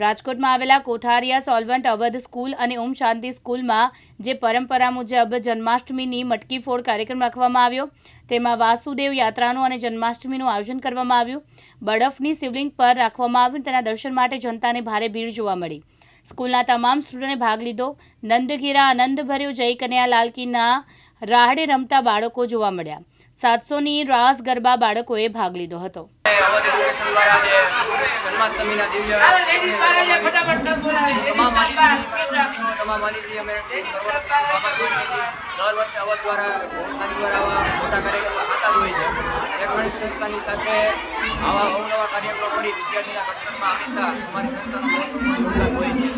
રાજકોટમાં આવેલા કોઠારિયા solvent Awadh school અને ઓમ શાંતિ સ્કૂલમાં, જે પરંપરા મુજબ જન્માષ્ટમીની મટકી ફોડ કાર્યક્રમ રાખવામાં આવ્યો. તેમાં વાસુદેવ યાત્રાનું અને જન્માષ્ટમીનું આયોજન કરવામાં આવ્યું. બરફની શિવલિંગ પર રાખવામાં આવ્યું તેના દર્શન માટે જનતાને ભારે ભીડ જોવા મળી. સ્કૂલના તમામ સ્ટુડન્ટે ભાગ લીધો. નંદઘેરા આનંદભર્યો જય કન્યા લાલકીના રાહડે રમતા બાળકો જોવા મળ્યા. સાતસોની રાસ ગરબા બાળકોએ ભાગ લીધો હતો. દર વર્ષે અવધ દ્વારા સંઘ દ્વારા આવા મોટા કાર્યક્રમો થતા જ હોય છે. શૈક્ષણિક સંસ્થાની સાથે આવા અવનવા કાર્યક્રમો કરી વિદ્યાર્થીના ઘડતરમાં હંમેશા અમારી સંસ્થાનું યોગદાન હોય છે.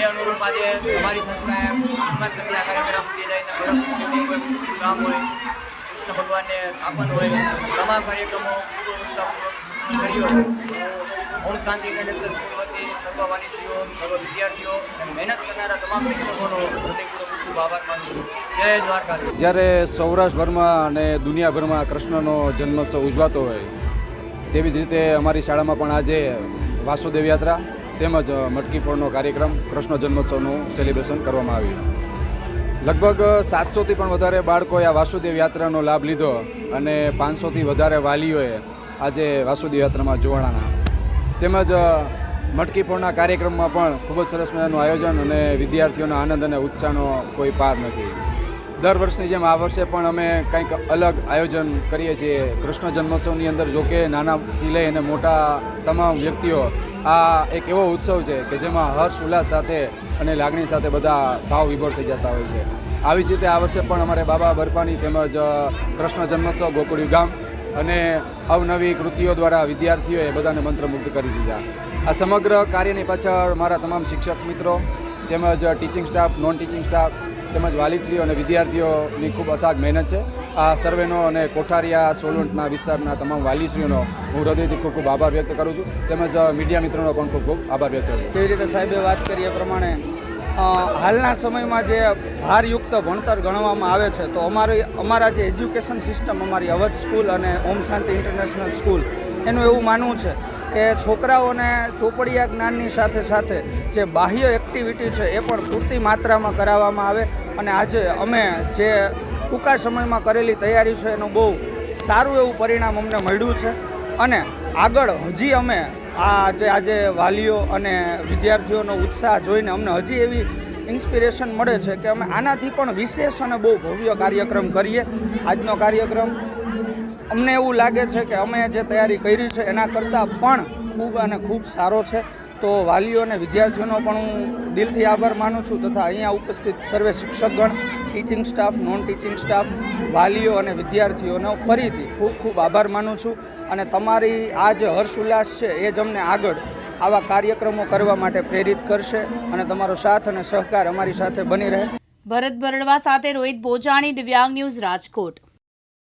એ અનુરૂપ આજે અમારી સંસ્થાએ જન્માષ્ટમીના કાર્યક્રમ દિલાઈના ગરમ હોય. કૃષ્ણ ભગવાનને સ્થાપન હોય. તમામ કાર્યક્રમો કર્યો. ઓમ શાંતિ ઇન્ટરનેશનલ સ્કૂલ સર્વ વિદ્યાર્થીઓ, મહેનત કરનારા તમામ શિક્ષકોનો જ્યારે સૌરાષ્ટ્રભરમાં અને દુનિયાભરમાં કૃષ્ણનો જન્મોત્સવ ઉજવાતો હોય, તેવી જ રીતે અમારી શાળામાં પણ આજે વાસુદેવ યાત્રા તેમજ મટકી ફોડનો કાર્યક્રમ, કૃષ્ણ જન્મોત્સવનું સેલિબ્રેશન કરવામાં આવ્યું. લગભગ સાતસોથી પણ વધારે બાળકોએ આ વાસુદેવ યાત્રાનો લાભ લીધો અને પાંચસોથી વધારે વાલીઓએ આજે વાસુદેવ યાત્રામાં જોડાણા. તેમજ મટકી ફોડના કાર્યક્રમમાં પણ ખૂબ જ સરસ મજાનું આયોજન અને વિદ્યાર્થીઓના આનંદ અને ઉત્સાહનો કોઈ પાર નથી. દર વર્ષની જેમ આ વર્ષે પણ અમે કંઈક અલગ આયોજન કરીએ છીએ. કૃષ્ણ જન્મોત્સવની અંદર જોકે નાનાથી લઈ અને મોટા તમામ વ્યક્તિઓ આ એક એવો ઉત્સવ છે કે જેમાં હર્ષ, ઉલ્લાસ સાથે અને લાગણી સાથે બધા ભાવ વિભોર થઈ જતા હોય છે. આવી જ રીતે આ વર્ષે પણ અમારે બાબા બરપાની તેમજ કૃષ્ણ જન્મોત્સવ ગોકુળી ગામ અને અવનવી કૃતિઓ દ્વારા વિદ્યાર્થીઓએ બધાને મંત્રમુગ્ધ કરી દીધા. આ સમગ્ર કાર્યની પાછળ મારા તમામ શિક્ષક મિત્રો, તેમજ teaching staff non teaching staff તેમજ વાલીશ્રીઓ અને વિદ્યાર્થીઓની ખૂબ અથાગ મહેનત છે. આ સર્વેનો અને કોઠારિયા સોલવંટના વિસ્તારના તમામ વાલીશ્રીઓનો હું હૃદયથી ખૂબ ખૂબ આભાર વ્યક્ત કરું છું. તેમજ મીડિયા મિત્રોનો પણ ખૂબ ખૂબ આભાર વ્યક્ત કરું છું. રીતે સાહેબે વાત કરી એ પ્રમાણે હાલના સમયમાં જે ભારયુક્ત ભણતર ગણવામાં આવે છે, તો અમારી, અમારા જે એજ્યુકેશન સિસ્ટમ, અમારી અવધ સ્કૂલ અને ઓમ શાંતિ ઇન્ટરનેશનલ સ્કૂલ, એનું એવું માનવું છે કે છોકરાઓને ચોપડિયા જ્ઞાનની સાથે સાથે જે બાહ્ય એક્ટિવિટી છે એ પણ પૂરતી માત્રામાં કરાવવામાં આવે. અને આજે અમે જે ટૂંકા સમયમાં કરેલી તૈયારી છે એનું બહુ સારું એવું પરિણામ અમને મળ્યું છે. અને આગળ હજી અમે આ જે આજે વાલીઓ અને વિદ્યાર્થીઓનો ઉત્સાહ જોઈને અમને હજી એવી ઇન્સ્પિરેશન મળે છે કે અમે આનાથી પણ વિશેષ અને બહુ ભવ્ય કાર્યક્રમ કરીએ. આજનો કાર્યક્રમ અમને એવું લાગે છે કે અમે જે તૈયારી કરી છે એના કરતાં પણ ખૂબ અને ખૂબ સારો છે. તો વાલીઓ અને વિદ્યાર્થીઓનો પણ હું દિલથી આભાર માનું છું તથા અહીંયા ઉપસ્થિત સર્વે શિક્ષકગણ teaching staff non teaching staff વાલીઓ અને વિદ્યાર્થીઓનો ફરીથી ખૂબ ખૂબ આભાર માનું છું અને તમારી આ જે હર્ષ ઉલ્લાસ છે એ જ અમને આગળ આવા કાર્યક્રમો કરવા માટે પ્રેરિત કરશે અને તમારો સાથ અને સહકાર અમારી સાથે બની રહે. ભરત બરડવા સાથે રોહિત બોજાણી દિવ્યાંગ ન્યૂઝ રાજકોટ.